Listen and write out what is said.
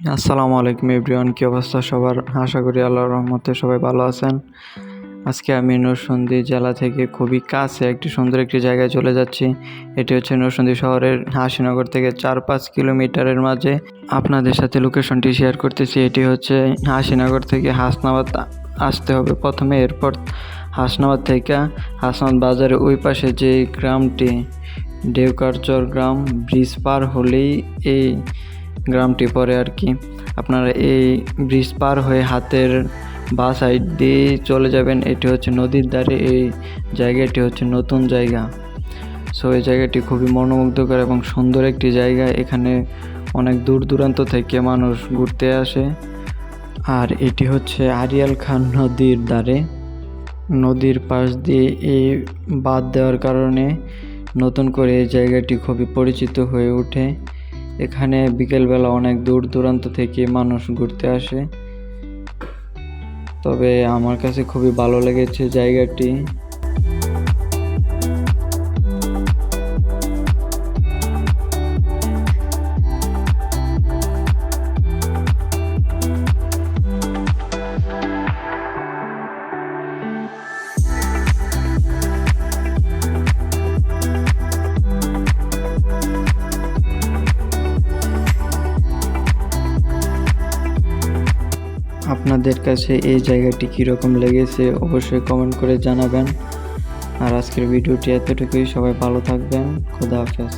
আসসালামু আলাইকুম এভরিওয়ান, কী অবস্থা সবার? আশা করি আল্লাহর রহমতে সবাই ভালো আছেন। আজকে আমি নরসিংদী জেলা থেকে খুবই কাছে একটি সুন্দর একটি জায়গায় চলে যাচ্ছি। এটি হচ্ছে নরসিংদী শহরের হাসিনগর থেকে চার পাঁচ কিলোমিটারের মাঝে। আপনাদের সাথে লোকেশনটি শেয়ার করতেছি, এটি হচ্ছে হাসিনগর থেকে হাসনাবাদ আসতে হবে প্রথমে। এরপর হাসনাবাদ থেকে হাসনাবাদ বাজারের ওই পাশে যে গ্রামটি, দেওকারচর গ্রাম, ব্রিজ পার হলেই এই গ্রামটি পড়ে আর কি। আপনারা এই ব্রিজ পার হয়ে হাতের বা সাইড দিয়ে চলে যাবেন, এটি হচ্ছে নদীর ধারে, এই জায়গাটি হচ্ছে নতুন জায়গা। সো এই জায়গাটি খুবই মনোমুগ্ধকর এবং সুন্দর একটি জায়গা। এখানে অনেক দূর দূরান্ত থেকে মানুষ ঘুরতে আসে। আর এটি হচ্ছে আরিয়াল খান নদীর ধারে। নদীর পাশ দিয়ে এই বাঁধ দেওয়ার কারণে নতুন করে এই জায়গাটি খুবই পরিচিত হয়ে ওঠে। এখানে বিকেলবেলা অনেক দূর দূরান্ত থেকে মানুষ ঘুরতে আসে। তবে আমার কাছে খুবই ভালো লেগেছে জায়গাটি। আপনাদের কাছে এই জায়গাটি কীরকম লেগেছে অবশ্যই কমেন্ট করে জানাবেন। আর আজকের ভিডিওটি এতটুকুই, সবাই ভালো থাকবেন, খোদা হাফেজ।